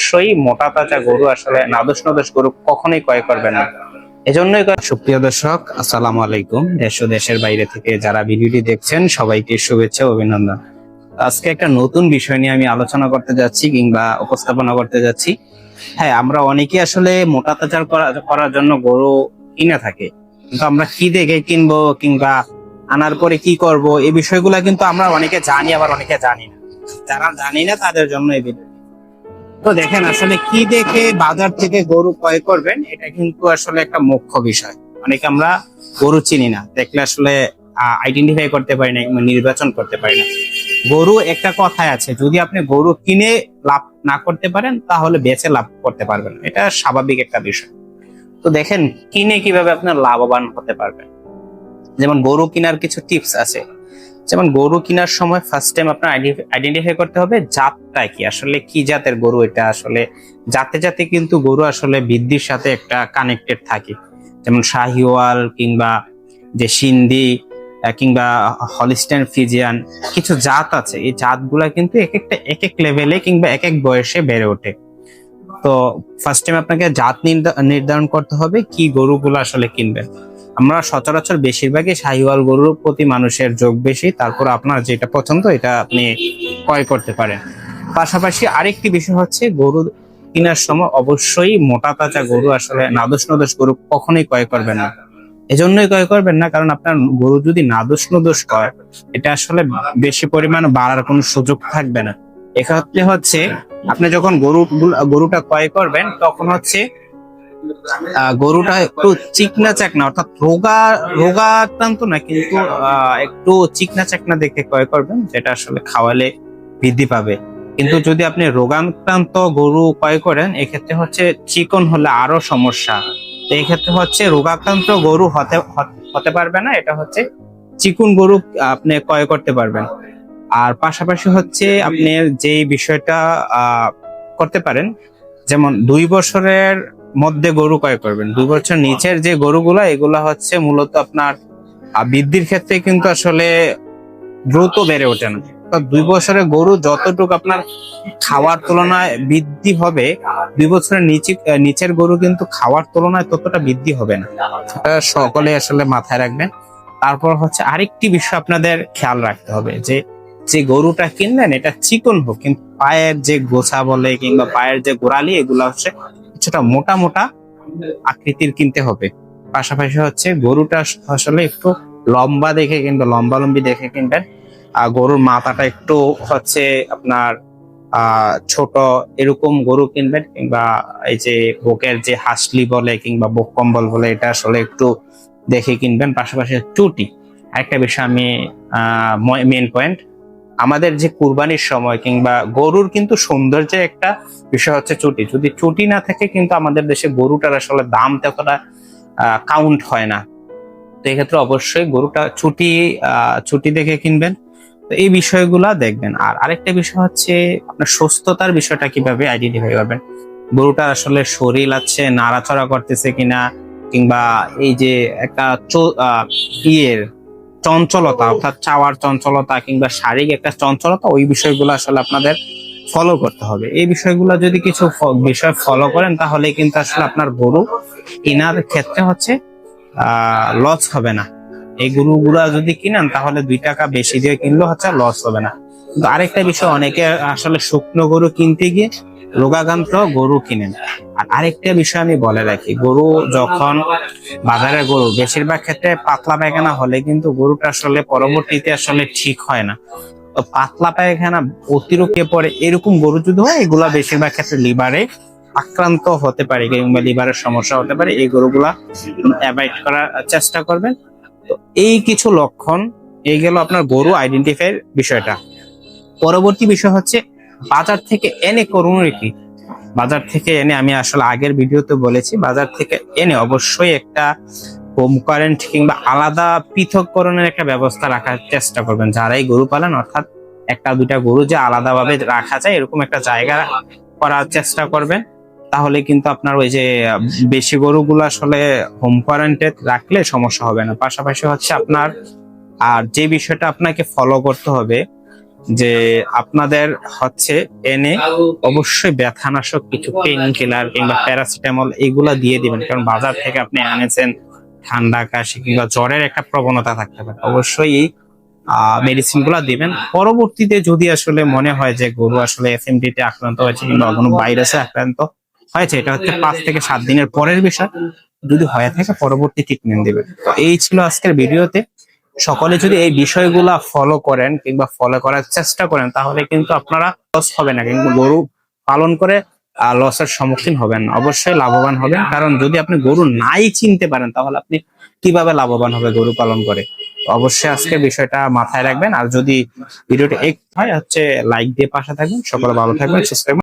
অবশ্যই মোটা তাজা গরু আসলে নাদুস নাদুস গরু কখনোই ক্রয় করবেন না। এজন্যই সুপ্রিয় দর্শক, আসসালামু আলাইকুম। দেশ দেশের বাইরে থেকে যারা ভিডিওটি দেখছেন, সবাইকে শুভেচ্ছা অভিনন্দন। আজকে একটা নতুন বিষয় নিয়ে আমি আলোচনা করতে যাচ্ছি কিংবা উপস্থাপনা করতে যাচ্ছি। হ্যাঁ আমরা অনেকে আসলে মোটা তাজার করা- করার জন্য গরু কিনে থাকি। কিন্তু আমরা কি দেখে কিনবো কিংবা আনার পরে কি করব, এই বিষয়গুলো কিন্তু আমরা অনেকে জানি, আবার অনেকে জানি না। যারা জানি না, তাদের জন্য এই ভিডিও তো দেখেন আসলে কি দেখে বাজার থেকে গরু ক্রয় করবেন, এটা কিন্তু আসলে একটা মুখ্য বিষয়। অনেকে আমরা গরু চিনি না, দেখলে আসলে আইডেন্টিফাই করতে পারি না নির্বাচন করতে পারি না। গরু একটা কথায় আছে, যদি আপনি গরু কিনে লাভ না করতে পারেন, তাহলে বেচে লাভ করতে পারবেন এটা স্বাভাবিক একটা বিষয়। তো দেখেন, কিনে কীভাবে আপনার লাভবান হতে পারবেন? যেমন গরু কেনার কিছু টিপস আছে। যেমন গরু কেনার সময় ফার্স্ট টাইম আপনার আইডেন্টিফাই করতে হবে জাতটা কি, আসলে কি জাতের গরু এটা, আসলে জাতে জাতে কিন্তু গরু আসলে বৃদ্ধির সাথে একটা কানেক্টেড থাকে। যেমন শাহিওয়াল কিংবা যে সিন্ধি কিংবা হলিস্টাইন ফিজিয়ান কিছু জাত আছে। এই জাতগুলা কিন্তু এক একটা এক এক লেভেলে কিংবা এক এক বয়সে বেড়ে ওঠে। তো ফার্স্ট টাইম আপনাকে জাত নির্ধা- নির্ধারণ করতে হবে কি গরুগুলো আসলে কিনবেন। আমরা সচরাচর বেশিরভাগই শাহিওয়াল গরুর প্রতি মানুষের যোগ বেশি, তারপর আপনার যেটা পছন্দ, এটা আপনি ক্রয় করতে পারেন। পাশাপাশি আরেকটি বিষয় হচ্ছে, গরু কেনার সময় অবশ্যই মোটা তাজা গরু আসলে নাদুস নদোষ গরু কখনোই ক্রয় করবেন না। এজন্যই ক্রয় করবেন না, কারণ আপনার গরু যদি নাদুস নদোষ হয়, এটা আসলে বেশি পরিমাণ বাড়ার কোনো সুযোগ থাকবে না। এক্ষেত্রে হচ্ছে, আপনি যখন গরু, গরুটা ক্রয় করবেন, তখন হচ্ছে গরুটা একটু চিকনা চাকনা, অর্থাৎ রোগা রোগা আক্রান্ত না, কিন্তু একটু চিকনা চাকনা দেখে ক্রয় করবেন, যেটা আসলে খাওয়ালে বৃদ্ধি পাবে। কিন্তু যদি আপনি রোগাক্রান্ত গরু ক্রয় করেন, এক্ষেত্রে হচ্ছে চিকন হলে আরও সমস্যা। তো এক্ষেত্রে হচ্ছে রোগাক্রান্ত গরু হতে হতে পারবে না, এটা হচ্ছে চিকুন গরু আপনি ক্রয় করতে পারবেন। আর পাশাপাশি হচ্ছে আপনি যে বিষয়টা করতে পারেন, যেমন দুই বছরের মধ্যে গরু ক্রয় করবেন। দুই বছর নিচের যে গরুগুলা, এগুলা হচ্ছে মূলত আপনার বৃদ্ধির ক্ষেত্রে কিন্তু আসলে দ্রুত বেড়ে ওঠে না। দুই বছরে গরু যতটুকু আপনার খাওয়ার তুলনায় বৃদ্ধি হবে, দুই বছরের নিচে নিচের গরু কিন্তু খাওয়ার তুলনায় ততটা বৃদ্ধি হবে না। এটা সকলে আসলে মাথায় রাখবেন। তারপর হচ্ছে আরেকটি বিষয় আপনাদের খেয়াল রাখতে হবে, যে যে গরুটা কিনলেন এটা চিকন হোক, কিন্তু পায়ের যে গোছা বলে কিংবা পায়ের যে গোড়ালি, এগুলো হচ্ছে কিছুটা মোটা মোটা আকৃতির কিনতে হবে। পাশাপাশি হচ্ছে গরুটা আসলে একটু লম্বা দেখে কিংবা লম্বা লম্বি দেখে কিনবেন। আর গরুর মাথাটা একটু হচ্ছে আপনার ছোট এরকম গরু কিনবেন কিংবা এই যে বুকের যে হাসলি বলে কিংবা বুক কম্বল বলে এটা আসলে একটু দেখে কিনবেন। পাশাপাশি চুটি আরেকটা বিষয় আমি মেন পয়েন্ট আমাদের যে কুরবানির সময় কিংবা গরুর কিন্তু সৌন্দর্যের একটা বিষয় হচ্ছে চুটি। যদি চুটি না থাকে কিন্তু আমাদের দেশে গরুটার আসলে দাম ততটা কাউন্ট হয় না। তো এক্ষেত্রে অবশ্যই গরুটা ছুটি ছুটি দেখে কিনবেন। তো এই বিষয়গুলা দেখবেন। আর আরেকটা বিষয় হচ্ছে আপনার সুস্থতার বিষয়টা কীভাবে আইডেন্টিফাই করবেন? গরুটার আসলে শরীর আছে, নাড়াচড়া করতেছে কিনা, কিংবা এই যে একটা ইয়ের চঞ্চলতা, অর্থাৎ চাওয়ার চঞ্চলতা কিংবা শারীরিক একটা চঞ্চলতা, ওই বিষয়গুলো আসলে আপনাদের ফলো করতে হবে। এই বিষয়গুলো যদি কিছু বিষয় ফলো করেন, তাহলে কিন্তু আসলে আপনার গরু কেনার ক্ষেত্রে হচ্ছে লস হবে না। এই গরুগুলা যদি কিনেন, তাহলে দুই টাকা বেশি দিয়ে কিনলেও হচ্ছে লস হবে না। আরেকটা বিষয়, অনেকে আসলে শুকনো গরু কিনতে গিয়ে রোগাক্রান্ত গরু কিনেন। আর আরেকটা বিষয় আমি বলে রাখি, গরু যখন বাজারে গরু, বেশিরভাগ ক্ষেত্রে পাতলা পায়খানা হলে কিন্তু গরুটা আসলে পরবর্তীতে আসলে ঠিক হয় না। তো পাতলা পায়খানা অতিরিক্ত পরে এরকম গরু যদি হয়, এগুলা বেশিরভাগ ক্ষেত্রে লিভারে আক্রান্ত হতে পারে, কিংবা লিভারের সমস্যা হতে পারে। এই গরুগুলা অ্যাভয়েড করার চেষ্টা করবেন। তো এই কিছু লক্ষণ, এই গেল আপনার গরু আইডেন্টিফাইয়ের বিষয়টা। পরবর্তী বিষয় হচ্ছে, বাজার থেকে এনে করুন কি। বাজার থেকে এনে আমি আসলে আগের ভিডিওতে বলেছি, বাজার থেকে এনে অবশ্যই একটা হোম কারেন্ট কিংবা আলাদা পৃথককরণের একটা ব্যবস্থা রাখার চেষ্টা করবেন। যারাই গরু পালেন, অর্থাৎ একটা দুইটা গরু যে আলাদাভাবে রাখা যায়, এরকম একটা জায়গা করার চেষ্টা করবেন। তাহলে কিন্তু আপনার ওই যে বেশি গরুগুলো আসলে হোম কোয়ারেন্টে রাখলে সমস্যা হবে না। পাশাপাশি হচ্ছে আপনার, আর যে বিষয়টা আপনাকে ফলো করতে হবে যে আপনাদের হচ্ছে এনে অবশ্যই ব্যথানাশক কিছু পেন কিলার কিংবা প্যারাসিটামল এগুলা দিয়ে দিবেন। কারণ বাজার থেকে আপনি আনেছেন, ঠান্ডা, কাশি কিংবা জ্বরের একটা প্রবণতা থাকতে পারে। অবশ্যই এই মেডিসিনগুলা দিবেন। পরবর্তীতে যদি আসলে মনে হয় যে গরু আসলে এফএমডি তে আক্রান্ত হয়েছে কিংবা কোনো ভাইরাসে আক্রান্ত হয়েছে, এটা হচ্ছে পাঁচ থেকে সাত দিনের পরের বিষয়। যদি হয়ে থাকে, পরবর্তী ট্রিটমেন্ট দিবেন। তো এই ছিল আজকের ভিডিওতে। সকলে যদি এই বিষয়গুলা ফলো করেন কিংবা ফলো করার চেষ্টা করেন, তাহলে কিন্তু আপনারা লস হবে না, কিন্তু গরু পালন করে লসের সম্মুখীন হবেন অবশ্যই লাভবান হবেন। কারণ যদি আপনি গরু নাই চিনতে পারেন, তাহলে আপনি কীভাবে লাভবান হবে গরু পালন করে? অবশ্যই আজকে বিষয়টা মাথায় রাখবেন। আর যদি ভিডিওটা এক হয়, হচ্ছে লাইক দিয়ে পাশে থাকবেন। সকলে ভালো থাকবেন, সুস্থ থাকবেন।